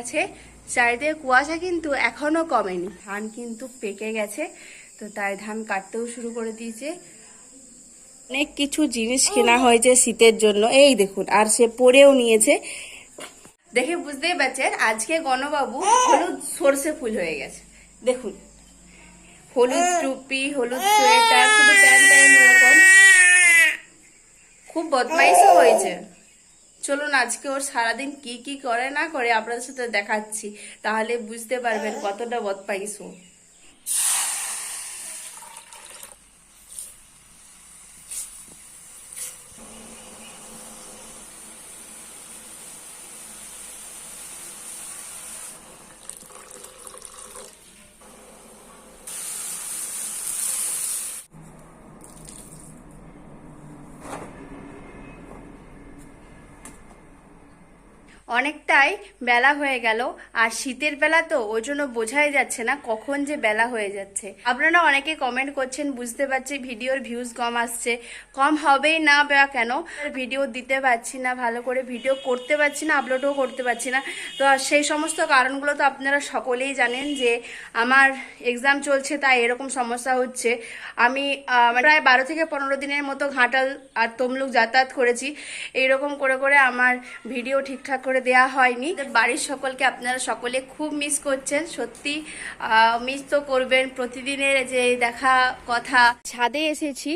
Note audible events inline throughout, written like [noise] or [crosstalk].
গেছে। চারিদিকে কুয়াশা কিন্তু এখনও কমেনি। ধান কিন্তু পেকে গেছে। তো তাই ধান কাটতেও শুরু করে দিয়েছে। অনেক কিছু জিনিস কেনা হয়েছে শীতের জন্য। এই দেখুন, আর সে পরেও নিয়েছে। দেখে বুঝতেই পারছেন, আজকে গণবাবু হলুদ সর্ষে ফুল হয়ে গেছে। দেখুন, হলুদ টুপি, হলুদ সোয়েটার খুব বদমাইশও হয়েছে। চলুন আজকে ওর সারাদিন কি কি করে না করে আপনাদের সাথে দেখাচ্ছি, তাহলে বুঝতে পারবেন কতটা বদমাইশ ও। অনেকটাই বেলা হয়ে গেল, আর শীতের বেলা তো ওই জন্য বোঝাই যাচ্ছে না কখন যে বেলা হয়ে যাচ্ছে। আপনারা অনেকে কমেন্ট করছেন, বুঝতে পারছি ভিডিওর ভিউজ কম আসছে। কম হবেই না বা কেন? ভিডিও দিতে পারছি না, ভালো করে ভিডিও করতে পারছি না আপলোডও করতে পারছি না। তো সেই সমস্ত কারণগুলো তো আপনারা সকলেই জানেন যে আমার এক্সাম চলছে, তাই এরকম সমস্যা হচ্ছে। আমি প্রায় বারো থেকে পনেরো দিনের মতো ঘাটাল আর তমলুক যাতায়াত করেছি। এইরকম করে করে আমার ভিডিও ঠিকঠাক করে দেয়া হয়নি। বাড়ির সকলকে আপনারা সকলে খুব মিস করছেন। সত্যি মিস তো করবেন। প্রতিদিনের যে দেখা, কথা। ছাদে এসেছি,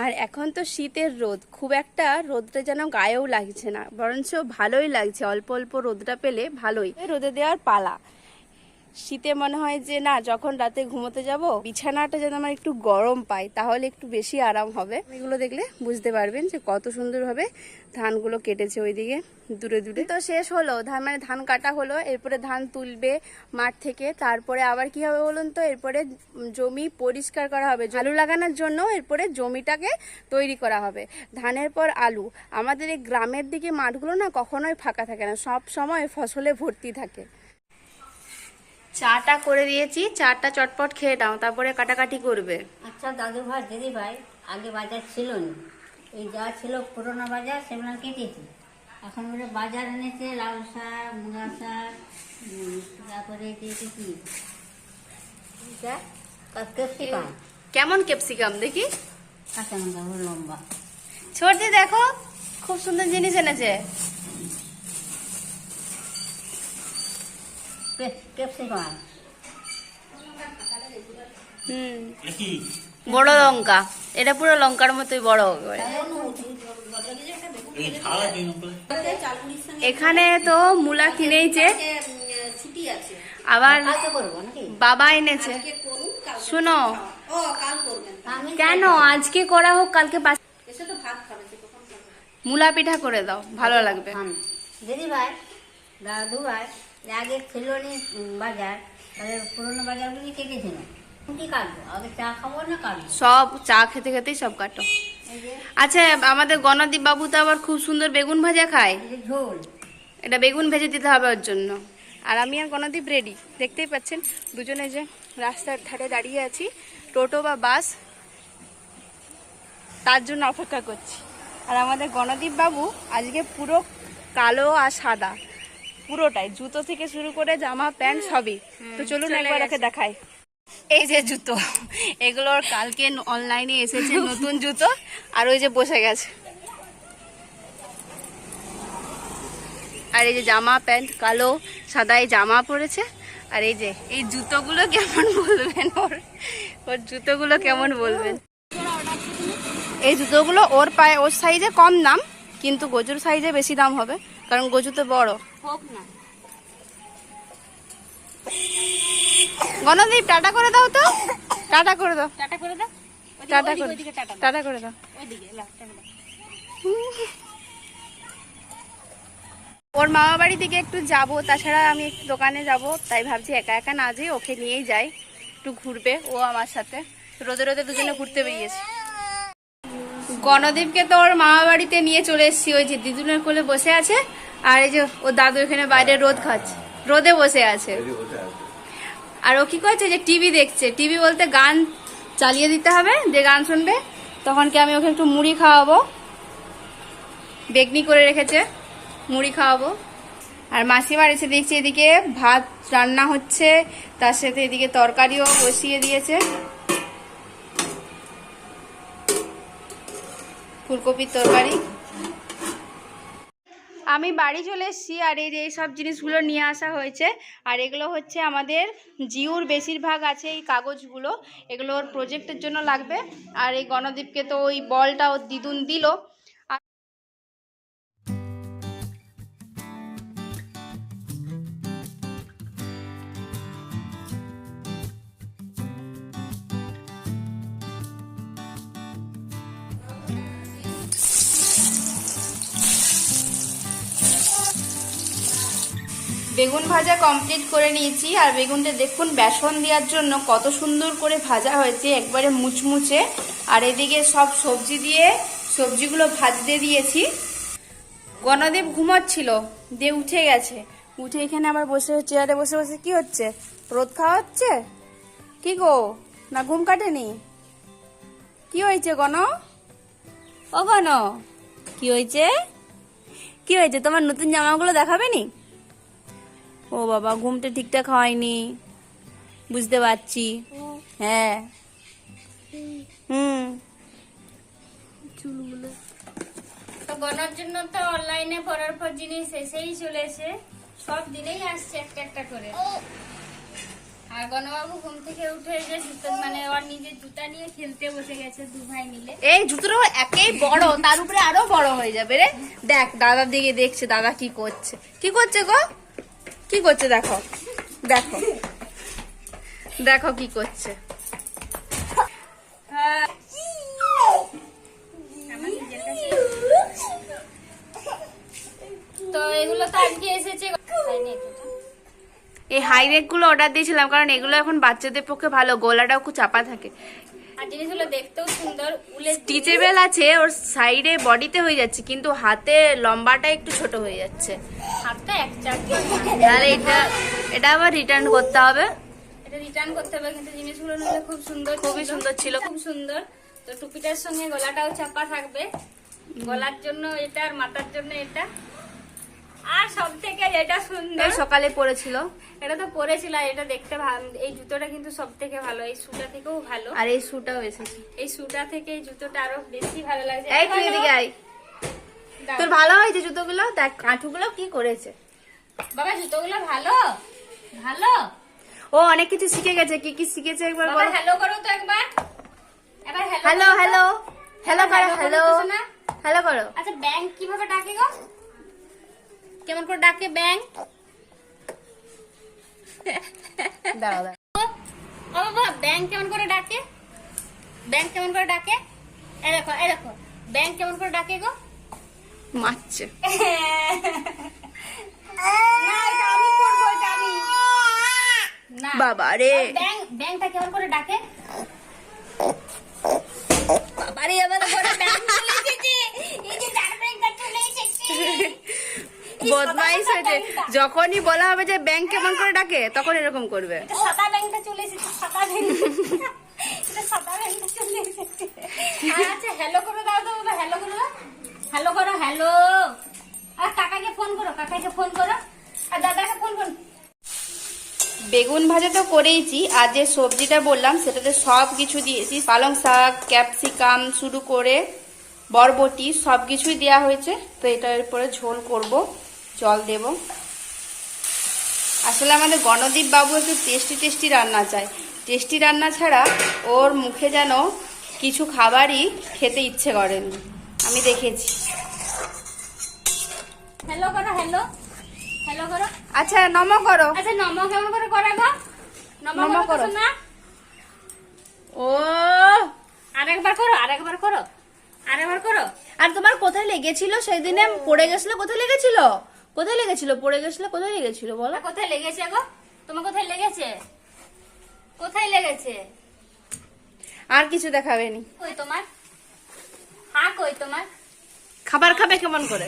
আর এখন তো শীতের রোদ। খুব একটা রোদটা যেন গায়েও লাগছে না, বরঞ্চ ভালোই লাগছে। অল্প অল্প রোদটা পেলে ভালোই। রোদে দেওয়ার পালা। শীতে মনে হয় যে, না, যখন রাতে ঘুমোতে যাব, বিছানাটা যেন আমার একটু গরম পাই তাহলে একটু বেশি আরাম হবে। এগুলো দেখলে বুঝতে পারবেন যে, কত সুন্দরভাবে ধানগুলো কেটেছে ওইদিকে, দূরে দূরে। তো শেষ হলো, ধান মানে ধান কাটা হলো, এরপরে ধান তুলবে মাঠ থেকে, তারপরে আবার কি হবে বলুন তো? এরপরে জমি পরিষ্কার করা হবে, আলু লাগানোর জন্য এরপরে জমিটাকে তৈরি করা হবে। ধানের পর আলু। আমাদের এই গ্রামের দিকে মাঠগুলো না কখনোই ফাঁকা থাকে না, সব সময় ফসলে ভর্তি থাকে। চাটা করে দিয়েছি চাটা চটপট খেয়ে নাও তারপরে কাটাকাটি করবে। আচ্ছা দাদু ভাই দিদি ভাই আগে বাজার ছিল না এই যা ছিল পুরোনো বাজার সেগুলো কেটেছি। এখন বলে বাজার এনেছে লাল শাক মুগা শাক তারপরে কি? ক্যাপসিকাম। কেমন ক্যাপসিকাম দেখি? কাঁচা লম্বা। ছোটদি দেখো খুব সুন্দর জিনিস এনেছে। ক্যাপসিকাম। হুম। বড় লঙ্কা। এটা পুরো লঙ্কার মতোই বড় একেবারে। এখানে তো মূলা কিনেইছে। আবার বাবা এনেছে। শুনো। কেন? আজকে করা হোক কালকে মূলা পিঠা করে দাও। ভালো লাগবে। দিদি ভাই দাদু ভাই আগে ছিল নি বাজার তাহলে পুরোনো বাজারগুলি কেটেছিল কি কাটবো? আগে চা খাব না কাটবো? সব চা খেতে খেতেই সব কাটো। আচ্ছা আমাদের গণদীপ বাবু তো আবার খুব সুন্দর বেগুন ভাজা খায়। ঝোল। এটা বেগুন ভেজে দিতে হবে ওর জন্য। আর আমি আর গণদীপ রেডি দেখতেই পাচ্ছেন দুজনে যে রাস্তার ধারে দাঁড়িয়ে আছি টোটো বা বাস তার জন্য অপেক্ষা করছি। আর আমাদের গণদীপ বাবু আজকে পুরো কালো আর সাদা। পুরোটাই জুতো থেকে শুরু করে জামা প্যান্ট সবই। তো চলুন একবার একে দেখাই। এই যে জুতো এগুলোর কালকে অনলাইনে এসেছে নতুন জুতো আর ওই যে বসে গেছে। আর এই যে জামা প্যান্ট কালো সাদাই জামা পরেছে। আর এই যে এই জুতোগুলো কেমন বলবেন ওর? ওর জুতোগুলো কেমন বলবেন? এই জুতোগুলো ওর পায়ে ওর সাইজে কম দাম কিন্তু গজুর সাইজে বেশি দাম হবে। কারণ গজু তো বড়। হোক না। গণদীপ টাটা করে দাও তো। টাটা করে দাও। টাটা করে দাও। টাটা করে টাটা করে দাও। ওর মামা বাড়ি থেকে একটু যাব তাছাড়া আমি একটু দোকানে যাব তাই ভাবছি একা একা না যেয়ে ওকে নিয়েই যাই। একটু ঘুরবে ও আমার সাথে। রোদে রোদে দুজনে ঘুরতে বেরিয়েছি। গণদীপকে তো ওর মামা বাড়িতে নিয়ে চলে এসেছি। ওই যে দিদুনের কোলে বসে আছে আর এই যে ও দাদু এখানে বাইরে রোদ খাচ্ছে রোদে বসে আছে। আর ও কি করছে যে টিভি দেখছে টিভি বলতে গান চালিয়ে দিতে হবে যে গান শুনবে তখন কি আমি ওকে একটু মুড়ি খাওয়াবো? বেগনি করে রেখেছে মুড়ি খাওয়াবো। আর মাসিমার এসে দেখছি এদিকে ভাত রান্না হচ্ছে তার সাথে এদিকে তরকারিও বসিয়ে দিয়েছে। ফুলকপির তরকারি। আমি বাড়ি চলে এসেছি আর এই যে সব জিনিসগুলো নিয়ে আসা হয়েছে। আর এগুলো হচ্ছে আমাদের জিওর বেশিরভাগ আছে এই কাগজগুলো। এগুলো ওর প্রজেক্টের জন্য লাগবে। আর এই গণদীপকে তো ওই বলটা ওর দিদুন দিল। বেগুন ভাজা কমপ্লিট করে নিয়েছি। আর বেগুনটা দেখুন, বেসন দেওয়ার জন্য কত সুন্দর করে ভাজা হয়েছে, একবারে মুচমুচে। আর এদিকে সব সবজি দিয়ে সবজিগুলো ভাজতে দিয়েছি। গণদেব ঘুমাচ্ছিল দিয়ে উঠে গেছে। উঠে এখানে আবার বসে চেয়ারে বসে বসে কি হচ্ছে? রোদ খাওয়া হচ্ছে? কি গো, না ঘুম কাটেনি? কি হয়েছে গণ? ও গণ, কি হয়েছে? কি হয়েছে, তোমার নতুন জামাগুলো দেখাবে নি? ও বাবা ঘুমটা ঠিকঠাক হয়নি। বুঝতে পারছি। হ্যাঁ। হুম। তো গণার জন্য তো অনলাইনে পড়ার পর জিনিস এসেই চলেছে সব দিনেই আসছে একটা একটা করে। আর গণবাবু ঘুম থেকে উঠে যে জুতো মানে ওর নিজের জুতা নিয়ে খেলতে বসে গেছে দু ভাই মিলে। এই জুতোটা একেই বড় তার উপরে আরও বড় হয়ে যাবে রে। দেখ দাদার দিকে দেখছে দাদা কি করছে। কি করছে গো? কি করছে দেখো? দেখো। দেখো কি করছে। তো এগুলো তো আজকে এসেছে। এই হাই নেকগুলো অর্ডার দিয়েছিলাম কারণ এগুলো এখন বাচ্চাদের পক্ষে ভালো গলাটাও খুব চাপা থাকে। আর জিনিসগুলো দেখতেও সুন্দর উলের স্টিচেবেল আছে ওর সাইডে বডিতে হয়ে যাচ্ছে কিন্তু হাতে লম্বাটা একটু ছোট হয়ে যাচ্ছে। হাতটা এক তাহলে এটা এটা আবার রিটার্ন করতে হবে। এটা রিটার্ন করতে হবে কিন্তু জিনিসগুলো নিলে খুব সুন্দর খুবই সুন্দর ছিল। খুব সুন্দর। তো টুপিটার সঙ্গে গলাটাও চাপা থাকবে। গলার জন্য এটা আর মাথার জন্য এটা। আর সব যেটা সুন্দর। সকালে পড়েছিল এটা তো পরেছিল এটা দেখতে এই জুতোটা কিন্তু সব থেকে ভালো এই শুটা থেকেও ভালো। আর এই শুটাও এসেছে। এই শুটা থেকে এই জুতোটা আরও বেশি ভালো লাগছে। এই তুই এদিকে আয়। তোর ভালো হয়েছে জুতোগুলো? দেখ কাঁঠুগুলো কি করেছে। বাবা জুতোগুলো ভালো? ভালো? ও অনেক কিছু শিখে গেছে। কি কি শিখেছে একবার বলো। হ্যালো করো তো একবার। এবার হ্যালো হ্যালো হ্যালো করো হ্যালো করো তো হ্যালো করো। আচ্ছা ব্যাংক কীভাবে ডাকে গো? কেমন করে ডাকে ও বাবা ব্যাংক কেমন করে ডাকে? ব্যাংক কেমন করে ডাকে? এই দেখো এই দেখো ব্যাংক কেমন করে ডাকে গো? মারছে। বাবা রে। ব্যাংক ব্যাংকটা কেমন করে ডাকে? আমার চলে এসেছে। এই যে চলে এসেছে। এই [laughs] বদমাইশ হয়েছে। যখনই বলা হবে যে ব্যাংক কেমন করে ডাকে তখন এরকম করবে। এটা সাদা ব্যাংকটা চলে এসেছে সাদা ব্যাংক। এটা সাদা ব্যাংকটা চলে এসেছে। আচ্ছা হ্যালো করে দাও তো হ্যালো করে দাও। হ্যালো করো হ্যালো আর কাকাকে ফোন করো কাকাকে ফোন করো। আর দাদাকে ফোন করো। বেগুন ভাজা তো করেইছি আর যে সবজিটা বললাম সেটাতে সব কিছু দিয়েছি। পালং শাক ক্যাপসিকাম শুরু করে বরবটি সব কিছুই দেওয়া হয়েছে। তো এটার উপরে ঝোল করব। জল দেব। আসলে আমাদের গণদীপ বাবু একটু টেস্টি টেস্টি রান্না চায়। টেস্টি রান্না ছাড়া ওর মুখে যেন কিছু খাবারই খেতে ইচ্ছে করেনি আমি দেখেছি। হ্যালো করো হ্যালো হ্যালো করো। আচ্ছা নম করো। আচ্ছা নম কেমন করে করে গো। নম করো না ও! আরেকবার করো আরেকবার করো। আরেকবার করো। আর তোমার কোথায় লেগেছিল? সেই দিনে পড়ে গেছিল কোথায় লেগেছিল? কোথায় লেগেছিল? পড়ে গেছিল? কোথায় লেগেছিল বলো? কোথায় লেগেছে গো? তোমার কোথায় লেগেছে? কোথায় লেগেছে? আর কিছু দেখাবেনি কই তোমার? হ্যাঁ কই তোমার? খাবার খাবে কেমন করে?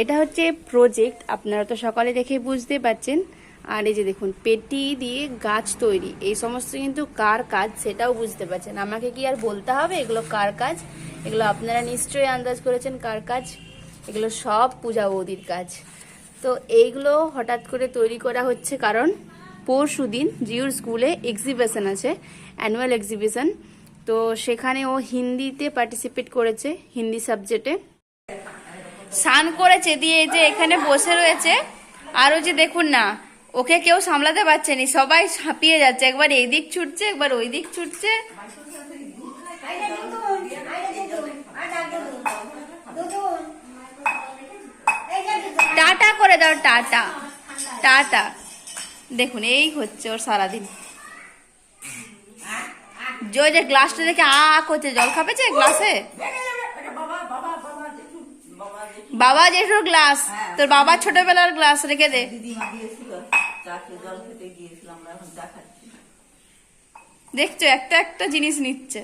এটা হচ্ছে প্রজেক্ট আপনারা তো সকালে দেখে বুঝতে পারছেন। আর এই যে দেখুন পেটি দিয়ে গাছ তৈরি এই সমস্ত কিন্তু কার কাজ সেটাও বুঝতে পারছেন। আমাকে কি আর বলতে হবে এগুলো কার কাজ? এগুলো আপনারা নিশ্চয়ই আন্দাজ করেছেন কার কাজ? এগুলো সব পূজা বৌদির কাজ। তো এইগুলো হঠাৎ করে তৈরি করা হচ্ছে কারণ পরশু দিন জিউর স্কুলে এক্সিবিশন আছে অ্যানুয়াল এক্সিবিশন তো সেখানে ও হিন্দিতে পার্টিসিপেট করেছে, হিন্দি সাবজেক্টে স্নান করেছে, দিয়ে যে এখানে বসে রয়েছে। আর ওই যে দেখুন না, ওকে কেউ সামলাতে পারছে না, সবাই ছাপিয়ে যাচ্ছে। একবার এই দিক ছুটছে, একবার ওই দিক ছুটছে। টাটা করে দাও, টাটা। টাটা। দেখুন, এই হচ্ছে ওর সারাদিন। যে ওই যে গ্লাসটা দেখে আ করছে। জল খাপেছে গ্লাসে? বাবা জেঠুর গ্লাস। তোর বাবা ছোটবেলার গ্লাস রেখে দে। দেখছ, একটা একটা জিনিস নিচ্ছে।